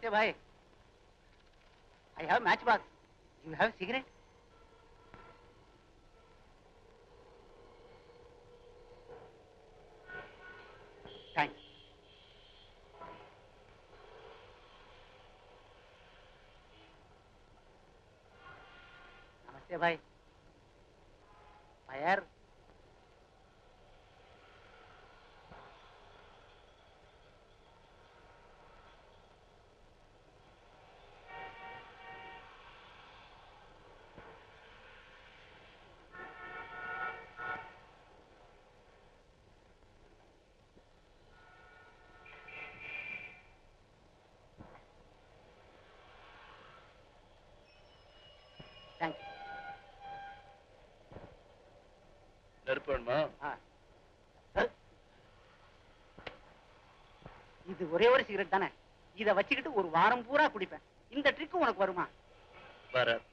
Satyabhai, I have matchbox. You have cigarette? Thanks. Namaste, bhai. Fire. Thanks நெருப்பு வேணுமா? இது ஒரே ஒரு சிகரெட் தானே? இதை வச்சுக்கிட்டு ஒரு வாரம் பூரா குடிப்பேன். இந்த ட்ரிக்கு உனக்கு வருமா? வராது.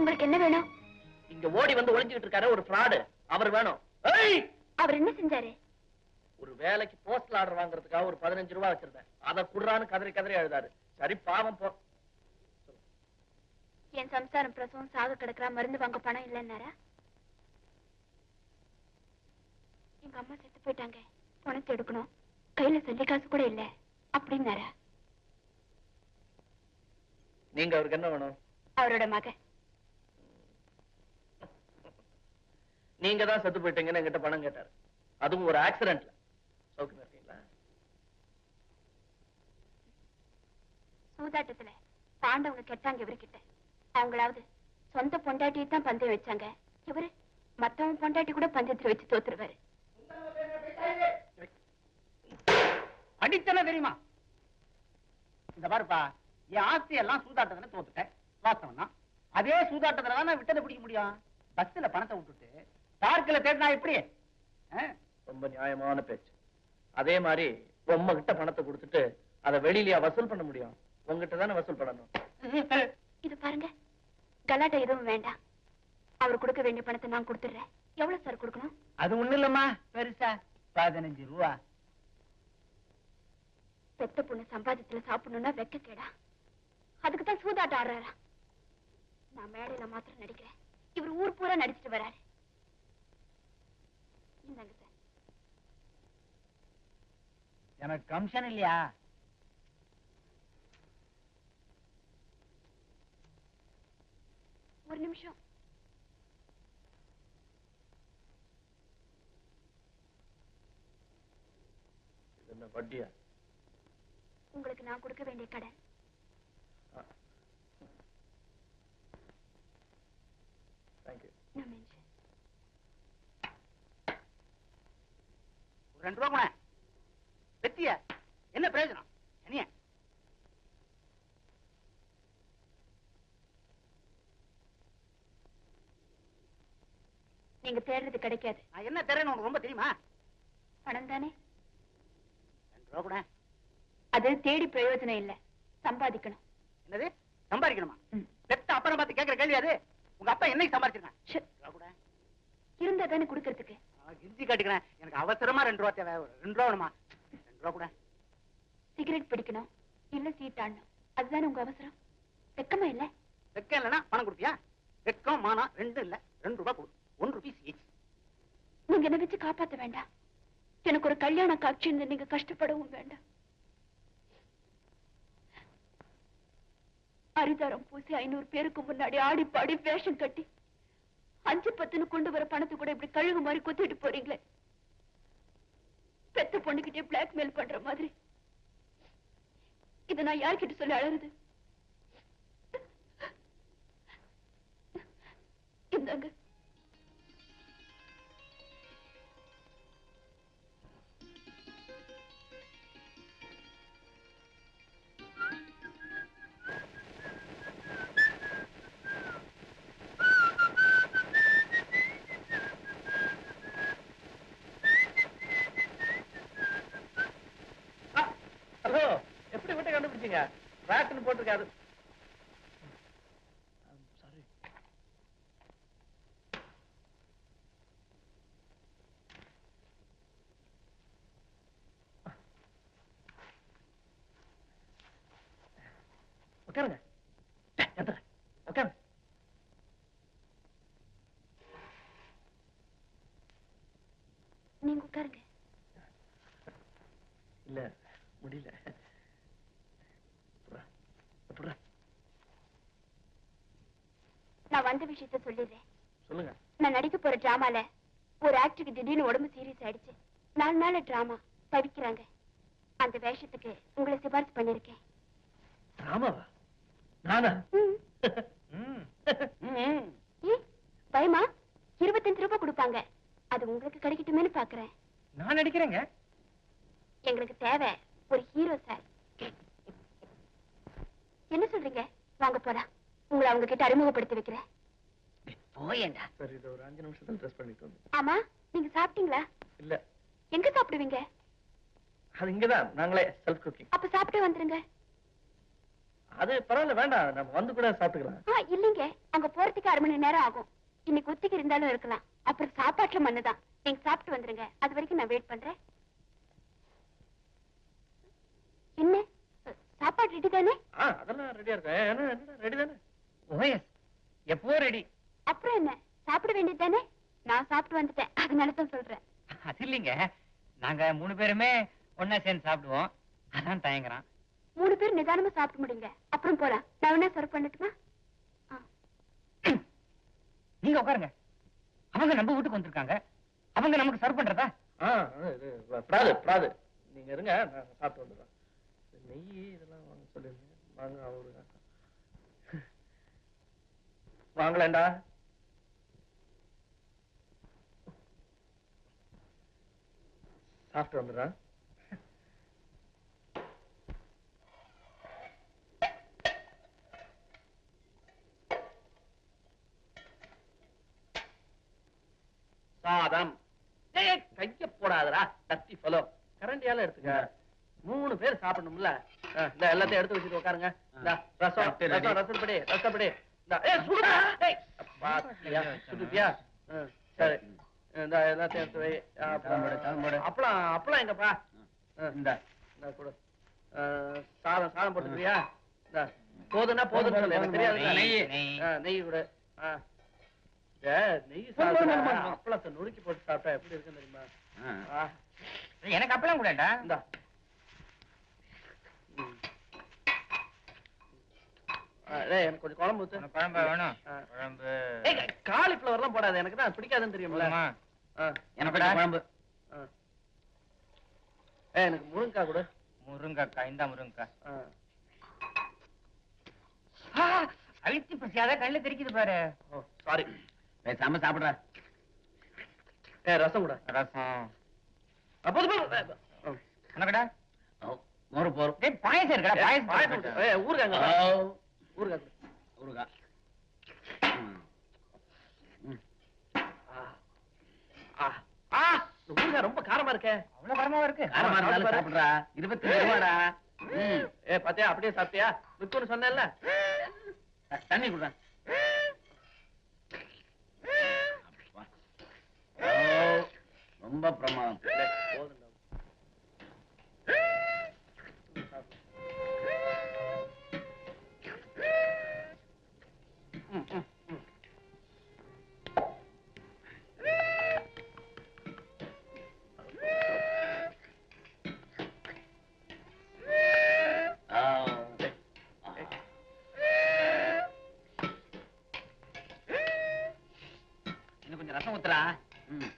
உங்களுக்கு என்ன வேணும்? இங்க ஓடி வந்து ஒளிஞ்சுக்கிட்டு இருக்காரு ஒரு ஃப்ராடு அவர் வேணும். அவர் என்ன செஞ்சாரு? ஒரு வேலைக்கு போஸ்டல் ஆர்டர் வாங்குறதுக்காக ஒரு பதினஞ்சு ரூபாய் வச்சிருந்தேன். அதை குடுறான்னு கதறி கதறி அழுதாரு. சரி பாவம் போ. என் சம்சாரம் பிரசவம் சாக கிடக்குறா மருந்து வாங்க பணம் இல்லைன்னாரா? எங்க அம்மா செத்து போயிட்டாங்க. பணத்தை எடுக்கணும். கையில சொல்லி காசு கூட இல்ல. அப்படின்னாரா? நீங்க அவருக்கு என்ன வேணும்? அவரோட மகன். நீங்க தான் செத்து போயிட்டீங்கன்னு என்கிட்ட பணம் கேட்டாரு. அதுவும் ஒரு ஆக்சிடென்ட்ல சௌக்கியமா இருக்கீங்களா? சூதாட்டத்துல பாண்டவங்க கெட்டாங்க இவர்கிட்ட. அவங்களாவது சொந்த பொண்டாட்டியை தான் பந்தயம் வச்சாங்க. இவரு மத்தவங்க பொண்டாட்டி கூட பந்தயத்துல வச்சு தோத்துருவாரு. அடித்தன தெரியுமா? இந்த பாருப்பா என் ஆஸ்தி எல்லாம் சூதாட்டத்துல தோத்துட்டேன். வாஸ்தவம் தான் அதே சூதாட்டத்துல தான் நான் விட்டதை பிடிக்க முடியும்? பஸ்ல பணத்தை விட்டுட்டு பார்க்கில் தேடினா எப்படி? ரொம்ப நியாயமான பேச்சு. அதே மாதிரி உம்ம கிட்ட பணத்தை கொடுத்துட்டு அதை வெளியிலயா வசூல் பண்ண முடியும். உங்ககிட்ட தானே வசூல் பண்ணணும். இது பாருங்க. கலாட்டா எதுவும் வேண்டாம். அவர் கொடுக்க வேண்டிய பணத்தை நான் கொடுத்துடுறேன். எவ்வளவு சார் கொடுக்கணும்? அது ஒண்ணு இல்லம்மா. பெருசா. பதினஞ்சு ரூபா. பெத்த பொண்ணு சம்பாதித்துல சாப்பிடணும்னா வெக்க கேடா அதுக்கு தான் சூதாட்டம் ஆடுறாரா. நான் மேடையில மாத்திரம் நடிக்கிறேன். இவர் ஊர் பூரா நடிச்சிட்டு வராரு. இந்தாங்க சார். எனக்கு கமிஷன் இல்லையா? ஒரு நிமிஷம். என்ன வட்டியா? உங்களுக்கு நான் கொடுக்க வேண்டிய கடன் தேங்க்யூ நான் மென்ஷன் ஒரு ரெண்டு ரூபா வெத்திய என்ன பிரயோஜனம்? என்னைய? நீங்க தேடுறது கிடைக்காது. நான் என்ன தரேன்னு உனக்கு ரொம்ப தெரியுமா? பணம் தானே? ரெண்டு ரூபா கூட. அது தேடி பிரயோஜனம் இல்ல. சம்பாதிக்கணும். என்னது? சம்பாதிக்கணுமா. பெத்த அப்புறம் பார்த்து கேட்கிற கேள்வி அது. உங்க அப்பா என்னைக்கு சம்பாதிச்சிருக்கான்? ஷே, ரூபா கூட. இருந்தா தானே கொடுக்கறதுக்கு. கிஞ்சி காட்டுக்கிறேன். எனக்கு அவசரமா ரெண்டு ரூபா தேவை. ரெண்டு ரூபா வேணுமா? ரெண்டு ரூபா கூட. சிகரெட் பிடிக்கணும். இல்ல சீட்டாடணும் அதுதானே உங்க அவசரம்? வெக்கமா இல்ல? வெக்கம் இல்லைன்னா பணம் கொடுப்பியா? வெக்கம் மானம் ரெண்டும் இல்ல. ரெண்டு ரூபா கொடு. ஒன் ருபீஸ் ஈச் நீங்க என்ன வச்சு காப்பாத்த வேண்டாம்? எனக்கு ஒரு கல்யாண காட்சி நீங்க கஷ்டப்படவும் வேண்டாம். அரிதாரம் பூசி ஐநூறு பேருக்கு முன்னாடி ஆடி பாடி வேஷம் கட்டி அஞ்சு பத்துன்னு கொண்டு வர பணத்தை கூட இப்படி கழுகு மாதிரி கொத்திட்டு போறீங்களே. பெத்த பொண்ணுகிட்டே பிளாக்மெயில் பண்ற மாதிரி. இதை நான் யார்கிட்ட சொல்லி அழறது இந்தாங்க. ட்ராக்னு போட்டிருக்காரு. உட்காருங்க எந்திர உட்காருங்க நீங்க உட்காருங்க இல்ல முடியல புறா, புறா, நான் வந்த விஷயத்த சொல்லிடுறேன். சொல்லுங்க. நான் நடிக்க போற டிராமால ஒரு ஆக்டருக்கு திடீர்னு உடம்பு சீரியஸ் ஆயிடுச்சு. நாலு நாள் டிராமா தவிக்கிறாங்க. அந்த வேஷத்துக்கு உங்களை சிபாரிசு பண்ணிருக்கேன் ராமாவா நானா? ம். ம். ஏ, பயமா? இருபத்தஞ்சு ரூபாய் கொடுப்பாங்க. அது உங்களுக்கு கிடைக்கட்டுமேனு பாக்குறேன். நான் நடிக்கிறேங்க. எங்களுக்கு தேவை ஒரு ஹீரோ சார் என்ன சொல்றீங்க? வாங்க போலாம். உங்களை அவங்க கிட்ட அறிமுகப்படுத்தி வைக்கிறேன். போயேண்டா. சரி இது ஒரு அஞ்சு நிமிஷத்துல ட்ரெஸ் பண்ணிட்டு வந்து ஆமா நீங்க சாப்பிட்டீங்களா? இல்ல. எங்க சாப்பிடுவீங்க? அது இங்கதான் நாங்களே செல்ஃப் குக்கிங் அப்ப சாப்பிட்டே வந்துருங்க. அது பரவாயில்ல வேண்டாம் நம்ம வந்து கூட சாப்பிட்டுக்கலாம். இல்லைங்க. அங்க போறதுக்கு அரை மணி நேரம் ஆகும். இன்னைக்கு ஒத்திக்கு இருந்தாலும் இருக்கலாம். அப்புறம் சாப்பாட்டுல மண்ணுதான். நீங்க சாப்பிட்டு வந்துருங்க. அது வரைக்கும் நான் வெயிட் பண்றேன். என்ன? சாப்பாடு ரெடி தானே? அதெல்லாம் ரெடியா தானே? ரெடி அப்புறம் என்ன? சாப்பிட வேண்டியது தானே நான் சாப்பிட்டு வந்துட்டேன். அதனால தான் சொல்றேன். அது இல்லைங்க. நாங்க மூணு பேருமே ஒண்ணா சேர்ந்து சாப்பிடுவோம். அதான் தயங்குறான். மூணு பேர் நிதானமா சாப்பிட்டு முடிங்க. அப்புறம் போலாம். நான் வேணா சர்வ் பண்ணட்டுமா. நீங்க உட்காருங்க. அவங்க நம்ம வீட்டுக்கு வந்திருக்காங்க. அவங்க நமக்கு சர்வ் பண்றதா? பிராது பிராது. நீங்க இருங்க நான் சாப்பிட்டு வந்துடுறேன். நெய் இதெல்லாம் வாங்க சொல்லிருங்க. வாங்க அவரு. வாங்கலேண்டா. சாப்பிட்டு வந்துடுறேன் சாதம். கைய போடாதடா. டஸ்டி ஃபெலோ கரண்டியால எடுத்துக்க. மூணு பேர் சாப்பிடணும்ல. இந்த எல்லாத்தையும் எடுத்து வச்சுட்டு உட்காருங்க. இந்த ரசம். ரசம். ரசப்படி ரசப்படி. ஆ, சரி. இந்த வை. அப்பளம் அப்பளம் எங்கப்பா? இந்த கொடு. சாதம் சாதம் போட்டுக்கிறியா? இந்த போதும்னு சொல்லு எனக்கு தெரியாது. நெய், நெய். ஆ, நெய் கொடு. ஆ. இந்த நெய் போதும், போதும், போதும், சாப்பிட்டா போதும். அப்பளத்தை நுறுக்கி போட்டு சாப்பிட்டா எப்படி இருக்குன்னு தெரியுமா? எனக்கு அப்பெல்லாம் கூடடா இந்தா. எனக்கு கொஞ்சம் குழம்பு குழம்பு வேணும். குழம்பு. ஏய் காலிஃப்ளவர்லாம் போடாத எனக்கு தான் பிடிக்காதுன்னு தெரியும்ல. போதுமா? ஆ, எனக்கு குழம்பு. எனக்கு முருங்கக்காய் கொடு. முருங்கக்காய் இந்த. ஆ, அழுத்தி பசியாத கண்ணுல தெரிக்குது பாரு. ஓ சாரி பேசாம சாப்பிடுற. ஏய் ரசம் கூட. ரசம். அப்போது. ஆ. உனக்கடா மோரு டேய் பாயசம் இருக்கடா ஏய், பாயசம் பாயசம் கொடு. ஊறுகாய் ரொம்ப காரமா இருக்கே. அவ்வளவு காரமாவா இருக்கு? காரமா இருந்தாலும் சாப்பிடுறா. இருபத்தி ரூபாடா? ஏ பாத்தியா? அப்படியே சாப்பிட்டியா? விற்கும்னு சொன்னேன்ல. தண்ணி குடுறா. ரொம்ப பிரமாதம். கொஞ்சம் ரசம் ஊத்துறா. ம்.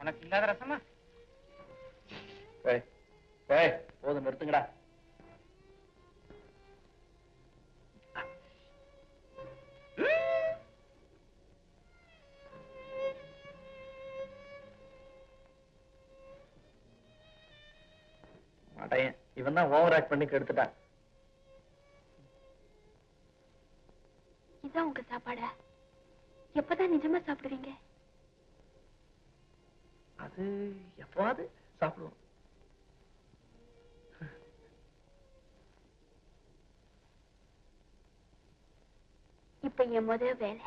உனக்கு இல்லாத ரசமா? போதும் நிறுத்துங்கடா. மாட்டேன் இவன் தான் ஓவர் ஆக்ட் பண்ணி கெடுத்துட்டான். இதான் உங்க சாப்பாடா? எப்பதான் நிஜமா சாப்பிடுவீங்க? அது எப்பவாது சாப்பிடுவோம். இப்ப என் முதல் வேலை.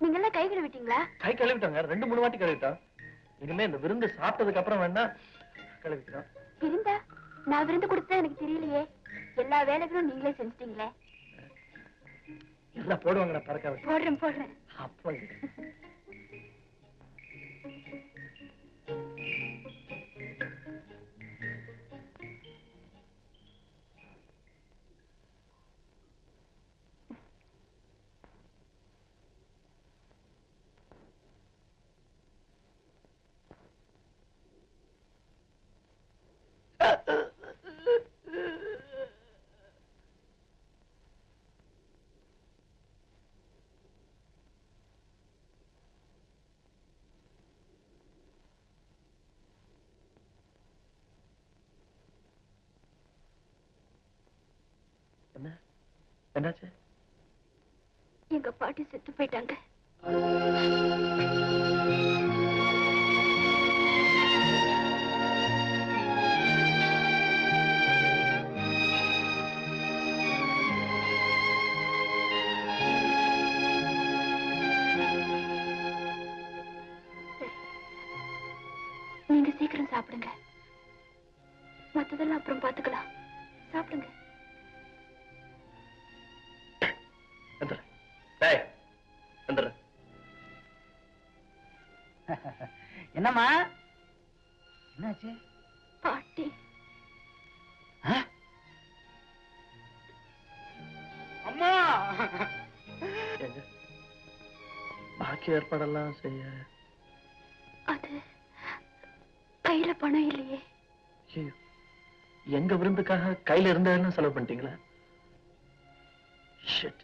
நீங்க எல்லாம் கை கழுவிட்டீங்களா? கை கழுவிட்டாங்க. ரெண்டு மூணு வாட்டி கழுவிட்டோம். இனிமே இந்த விருந்து சாப்பிட்டதுக்கு அப்புறம் வேணா கழுவிக்கிறோம் விருந்தா? நான் விருந்து கொடுத்தா எனக்கு தெரியலையே. எல்லா வேலைகளும் நீங்களே செஞ்சிட்டீங்களே. எல்லாம் போடுவாங்க நான் பறக்க. போடுறேன் போடுறேன். அப்போ என்ன? என்னாச்சு? எங்க பாட்டி செத்து போயிட்டாங்க. நீங்க சீக்கிரம் சாப்பிடுங்க. மத்ததெல்லாம் அப்புறம் பாத்துக்கலாம். சாப்பிடுங்க. என்னம்மா? என்னாச்சு? பாட்டி? அம்மா! பாக்கி ஏற்பாடெல்லாம் செய்ய. அது கையில பணம் இல்லையே. எங்க விருந்துக்காக கையில இருந்ததெல்லாம் செலவு பண்ணிட்டீங்களா? ஷிட்